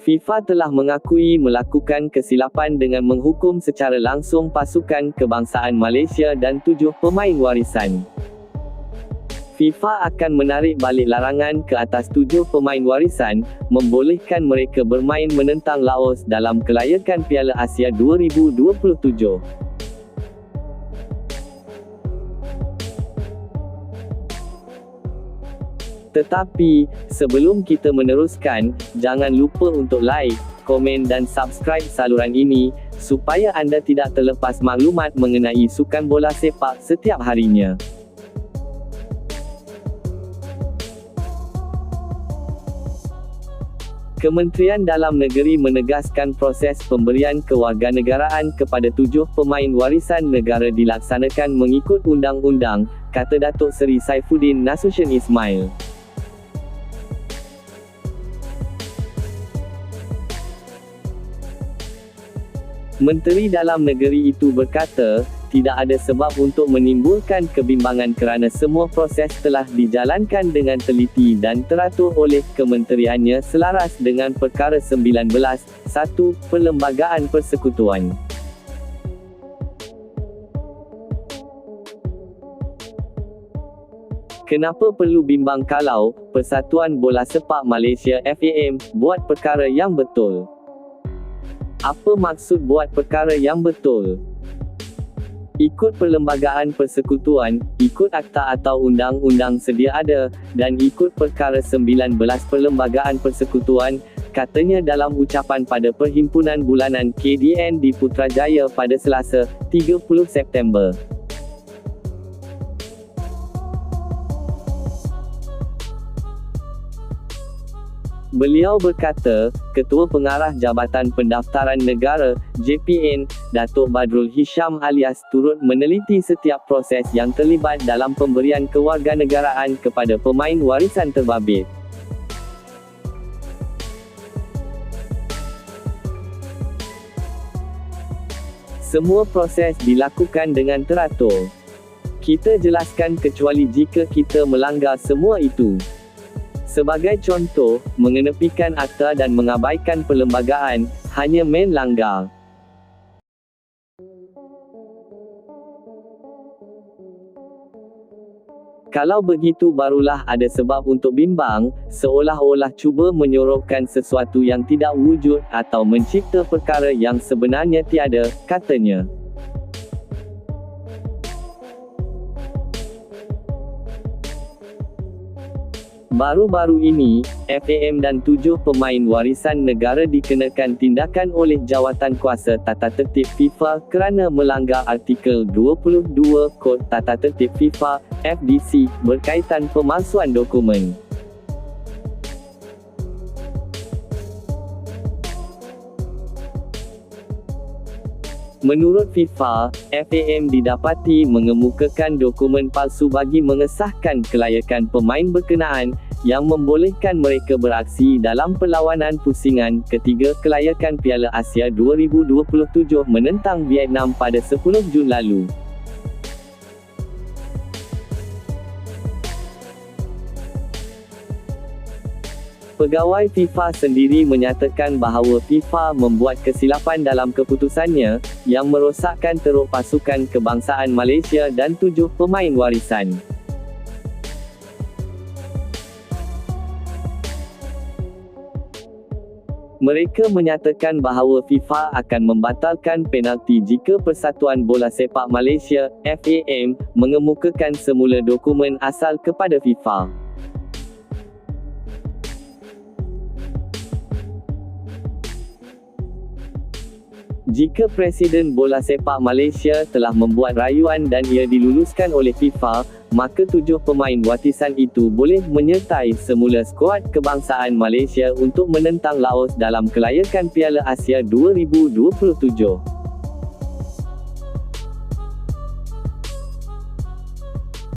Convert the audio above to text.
FIFA telah mengakui melakukan kesilapan dengan menghukum secara langsung pasukan kebangsaan Malaysia dan tujuh pemain warisan. FIFA akan menarik balik larangan ke atas tujuh pemain warisan, membolehkan mereka bermain menentang Laos dalam kelayakan Piala Asia 2027. Tetapi, sebelum kita meneruskan, jangan lupa untuk like, komen dan subscribe saluran ini, supaya anda tidak terlepas maklumat mengenai sukan bola sepak setiap harinya. Kementerian Dalam Negeri menegaskan proses pemberian kewarganegaraan kepada tujuh pemain warisan negara dilaksanakan mengikut undang-undang, kata Datuk Seri Saifuddin Nasution Ismail. Menteri Dalam Negeri itu berkata, tidak ada sebab untuk menimbulkan kebimbangan kerana semua proses telah dijalankan dengan teliti dan teratur oleh kementeriannya selaras dengan Perkara 19, 1, Perlembagaan Persekutuan. Kenapa perlu bimbang kalau Persatuan Bola Sepak Malaysia FAM buat perkara yang betul? Apa maksud buat perkara yang betul? Ikut perlembagaan persekutuan, ikut akta atau undang-undang sedia ada, dan ikut perkara 19 perlembagaan persekutuan, katanya dalam ucapan pada Perhimpunan Bulanan KDN di Putrajaya pada Selasa, 30 September. Beliau berkata, Ketua Pengarah Jabatan Pendaftaran Negara, JPN, Datuk Badrul Hisham alias turut meneliti setiap proses yang terlibat dalam pemberian kewarganegaraan kepada pemain warisan terbabit. Semua proses dilakukan dengan teratur. Kita jelaskan kecuali jika kita melanggar semua itu. Sebagai contoh, mengenepikan akta dan mengabaikan perlembagaan, hanya main langgar. Kalau begitu barulah ada sebab untuk bimbang, seolah-olah cuba menyorokkan sesuatu yang tidak wujud atau mencipta perkara yang sebenarnya tiada, katanya. Baru-baru ini, FAM dan tujuh pemain warisan negara dikenakan tindakan oleh Jawatan Kuasa Tata Tertib FIFA kerana melanggar artikel 22 Kod Tata Tertib FIFA, FDC, berkaitan pemalsuan dokumen. Menurut FIFA, FAM didapati mengemukakan dokumen palsu bagi mengesahkan kelayakan pemain berkenaan, yang membolehkan mereka beraksi dalam perlawanan pusingan ketiga kelayakan Piala Asia 2027 menentang Vietnam pada 10 Jun lalu. Pegawai FIFA sendiri menyatakan bahawa FIFA membuat kesilapan dalam keputusannya, yang merosakkan teruk pasukan kebangsaan Malaysia dan tujuh pemain warisan. Mereka menyatakan bahawa FIFA akan membatalkan penalti jika Persatuan Bola Sepak Malaysia, FAM, mengemukakan semula dokumen asal kepada FIFA. Jika Presiden Bola Sepak Malaysia telah membuat rayuan dan ia diluluskan oleh FIFA, maka tujuh pemain watisan itu boleh menyertai semula skuad kebangsaan Malaysia untuk menentang Laos dalam kelayakan Piala Asia 2027.